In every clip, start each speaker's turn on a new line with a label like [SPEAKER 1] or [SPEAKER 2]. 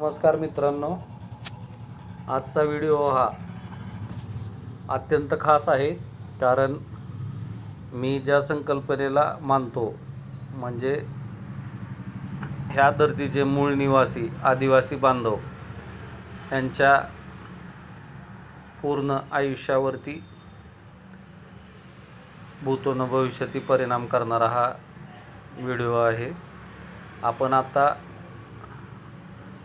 [SPEAKER 1] नमस्कार मित्रांनो. आजचा व्हिडिओ हा अत्यंत खास आहे कारण मी ज्या संकल्पनेला मानतो म्हणजे ह्या धर्तीचे मूळ निवासी आदिवासी बांधव यांच्या पूर्ण आयुष्यावरती भूतोन भविष्यातील परिणाम करणारा हा व्हिडिओ आहे. आपण आता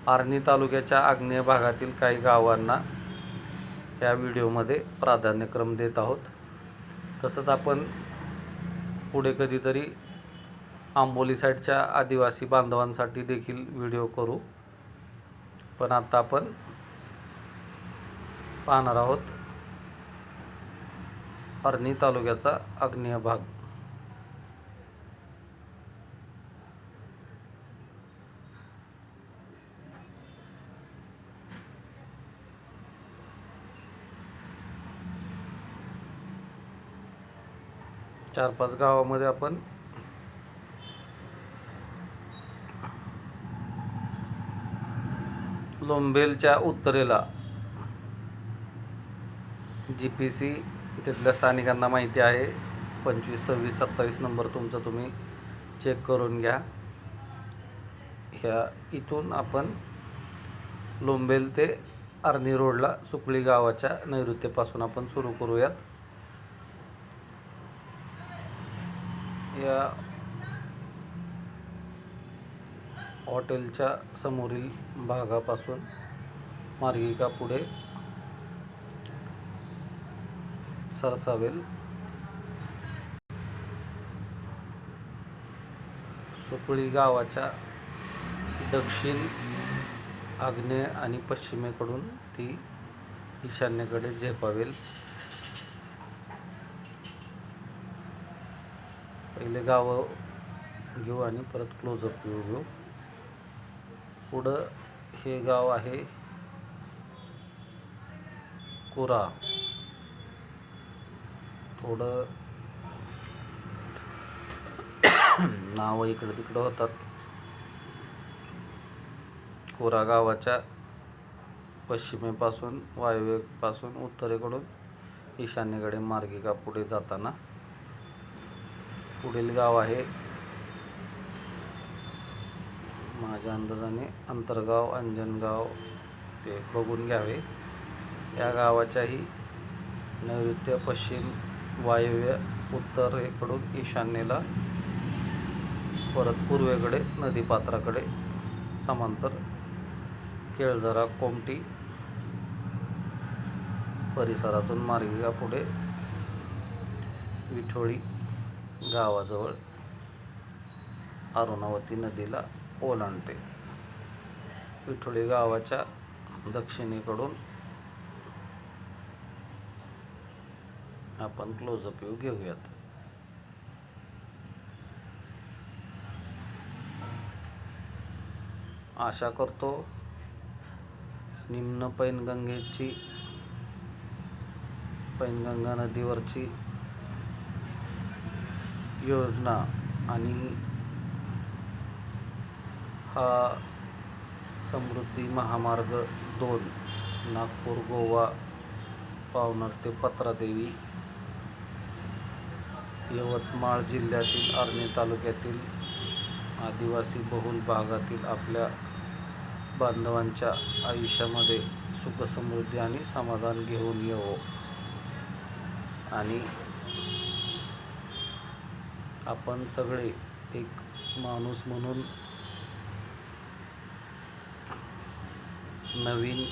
[SPEAKER 1] आर्णी तालुक्याच्या आग्नेय भागातील काही गावांना या व्हिडिओमध्ये प्राधान्यक्रम देत आहोत. तसंच आपण पुढे कधीतरी आंबोली साईडच्या आदिवासी बांधवांसाठी देखील व्हिडिओ करू. पण आता आपण पाहणार आहोत आर्णी तालुक्याचा आग्नेय भाग. चार पाच गावामध्ये आपण लोंबेलच्या उत्तरेला जी पी सी तिथल्या स्थानिकांना माहिती आहे. पंचवीस सव्वीस सत्तावीस नंबर तुमचा तुम्ही चेक करून घ्या. ह्या इथून आपण लोंबेल ते आर्नी रोडला सुकळी गावाच्या नैऋत्येपासून आपण सुरू करूयात. या हॉटेलच्या समोरील भागापासून मार्गिका पुढे सरसावेल. सुकळी गावाच्या दक्षिण आग्नेय आणि पश्चिमेकडून ती ईशान्येकडे झेपावेल. पहिले गावं घेऊ आणि परत क्लोजअप घेऊ घेऊ. पुढं हे गाव आहे कुरा. थोडं नावं इकडं तिकडं होतात. कोरा गावाच्या पश्चिमेपासून वायव्येपासून उत्तरेकडून ईशान्येकडे मार्गिका पुढे जाताना पुढील गाव आहे. माझ्या अंदाजाने अंतरगाव अंजनगाव ते बघून घ्यावे. या गावाच्याही नैऋत्य पश्चिम वायव्य उत्तरेकडून ईशान्येला परत पूर्वेकडे नदीपात्राकडे समांतर केळझरा कोमटी परिसरातून मार्गिका पुढे विठोळी गावाजवळ अरुणावती नदीला ओलांडते. विठोळी गावाच्या दक्षिणेकडून आपण क्लोजअप येऊ घेऊयात. आशा करतो निम्न पैनगंगेची पैनगंगा नदीवरची योजना आणि हा समृद्धी महामार्ग दोन नागपूर गोवा पावनर ते पत्रादेवी यवतमाळ जिल्ह्यातील आर्णी तालुक्यातील आदिवासी बहुल भागातील आपल्या बांधवांच्या आयुष्यामध्ये सुखसमृद्धी आणि समाधान घेऊन येवो. आणि आपण सगळे एक माणूस म्हणून नवीन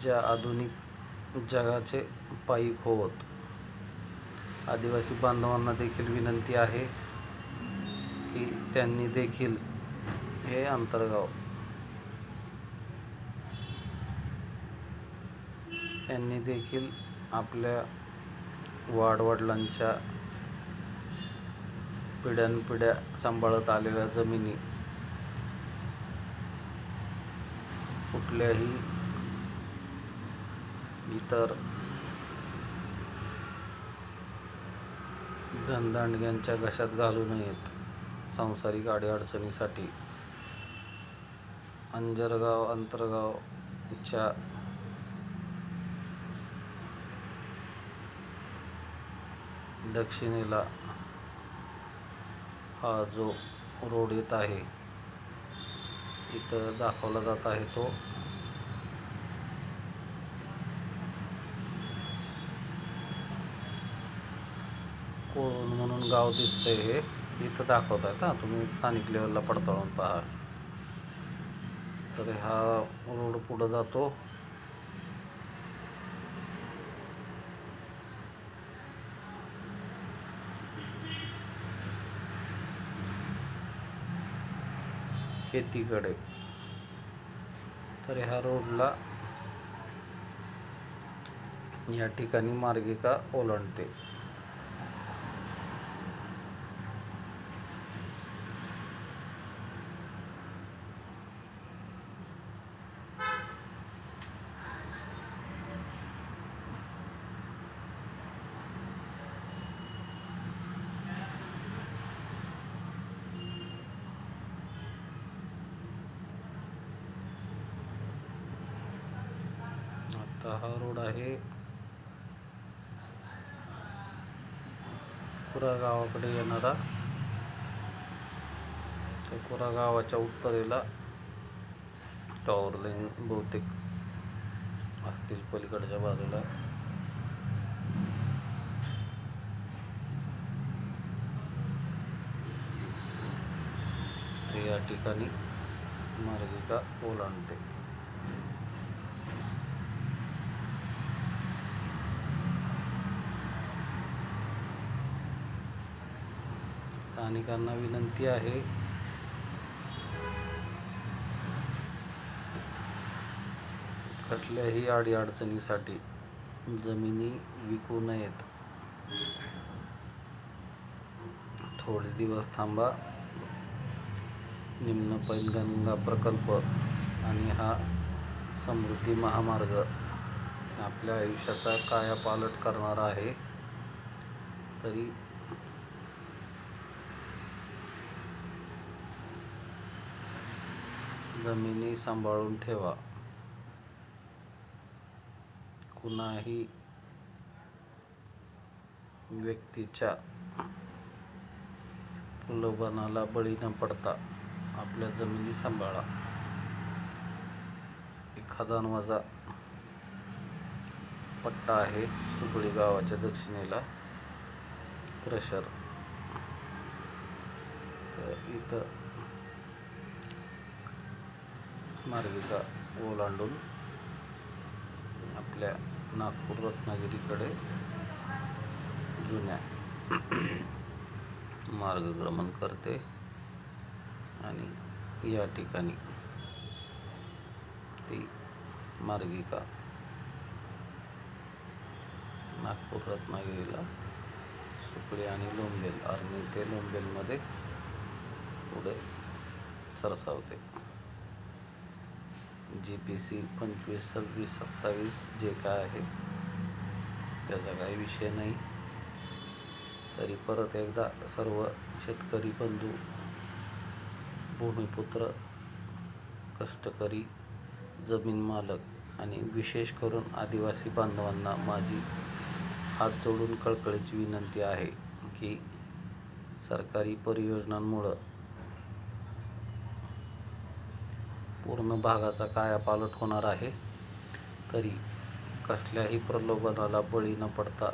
[SPEAKER 1] ज्या आधुनिक जगाचे पाईप होत. आदिवासी बांधवांना देखील विनंती आहे की त्यांनी देखील हे अंतर्गाव त्यांनी देखील आपल्या वाडवडिलांच्या पिढ्यानपिढ्या सांभाळत आलेल्या जमिनी कुठल्याही इतर धनदांडग्यांच्या घशात घालू नयेत. सांसारिक अडीअडचणीसाठी अंजरगाव अंतरगावच्या दक्षिणेला हा जो रोड येत आहे इथं दाखवला जात आहे तो. कोण म्हणून गाव दिसतंय हे इथं दाखवत आहेत हा. तुम्ही स्थानिक लेवलला पडताळून पहा. तर हा रोड पुढं जातो. शेतीकडे. तर ह्या रोडला या ठिकाणी मार्गिका ओलांडते. आता हा रोड आहे. कुरा गावाकडे येणारा. त्या कुरा गावाच्या उत्तरेला टॉवर लाईन बहुतेक असतील पलीकडच्या बाजूला. ते या ठिकाणी मार्गिका ओलांडते. स्थानिकांना विनंती आहे. कसल्याही अडीअडचणीसाठी जमिनी विकू नयेत. थोडे दिवस थांबा. निम्न पैनगंगा प्रकल्प आणि हा समृद्धी महामार्ग आपल्या आयुष्याचा कायापालट करणारा आहे. तरी जमिनी सांभाळून ठेवा. कुणाही व्यक्तीच्या प्रलोभनाला बळी न पडता आपल्या जमिनी सांभाळा. एखादा माझा पट्टा आहे सुकळी गावाच्या दक्षिणेला. क्रशर तर इथं मार्गिका ओलांडून आपल्या नागपूर रत्नागिरीकडे जुन्या मार्गक्रमण करते आणि या ठिकाणी ती मार्गिका नागपूर रत्नागिरीला सुकळी आणि लोंबेल आर्मी ते लोंबेलमध्ये पुढे सरसावते. जी पी सी पंचवीस सव्वीस सत्तावीस जे काय आहे त्याचा काही विषय नाही. तरी परत एकदा सर्व शेतकरी बंधू भूमिपुत्र कष्टकरी जमीन मालक आणि विशेष करून आदिवासी बांधवांना माझी हात जोडून कळकळीची विनंती आहे की सरकारी परियोजनांमुळं पूर्ण भागाचा कायापालट होणार आहे. तरी कसल्याही प्रलोभनाला बळी न पडता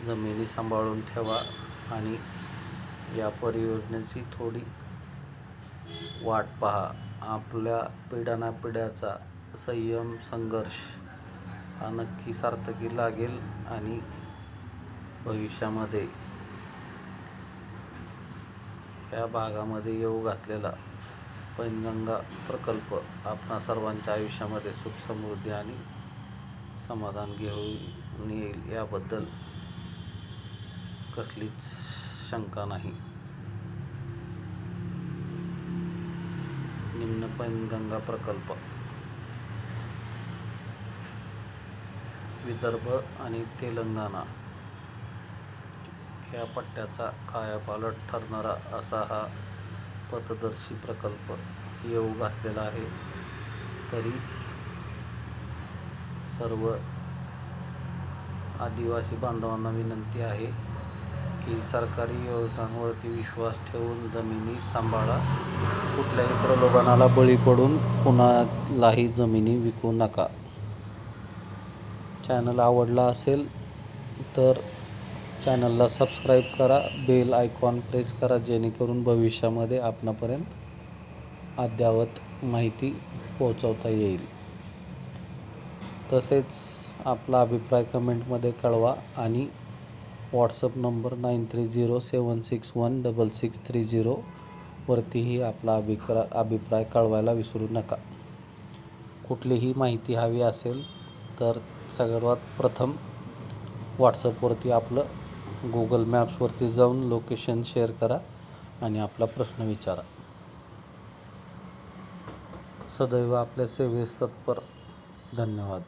[SPEAKER 1] जमिनी सांभाळून ठेवा आणि या परियोजनेची थोडी वाट पहा. आपल्या पिढ्यानापिढ्याचा संयम संघर्ष हा नक्की सार्थकी लागेल आणि भविष्यामध्ये या भागामध्ये येऊ घातलेला पैनगंगा प्रकल्प आपणा सर्वांच्या आयुष्यामध्ये सुख समृद्धी आणि समाधान घेऊन येईल याबद्दल कसलीच शंका नाही. निम्न पैनगंगा प्रकल्प. विदर्भ आणि तेलंगणा. या पट्ट्याचा कायापालट ठरणारा असा हा पथदर्शी प्रकल्प येऊ घातलेला आहे. तरी सर्व आदिवासी बांधवांना विनंती आहे की सरकारी योजनांवरती विश्वास ठेवून जमिनी सांभाळा. कुठल्याही प्रलोभनाला बळी पडून कुणालाही जमिनी विकू नका. चॅनल आवडला असेल तर चॅनलला सबस्क्राईब करा बेल आयकॉन प्रेस करा जेणेकरून भविष्यामध्ये आपणापर्यंत अद्ययावत माहिती पोहोचवता येईल. तसेच आपला अभिप्राय कमेंटमध्ये कळवा आणि WhatsApp number nine three zero seven six one double six three झिरोवरतीही आपला अभिप्रा अभिप्राय कळवायला विसरू नका. कुठलीही माहिती हवी असेल तर सर्वात प्रथम व्हॉट्सअपवरती आपलं गुगल मॅप्सवरती जाऊन लोकेशन शेअर करा आणि आपला प्रश्न विचारा. सदैव आपल्या सेवेस तत्पर. धन्यवाद.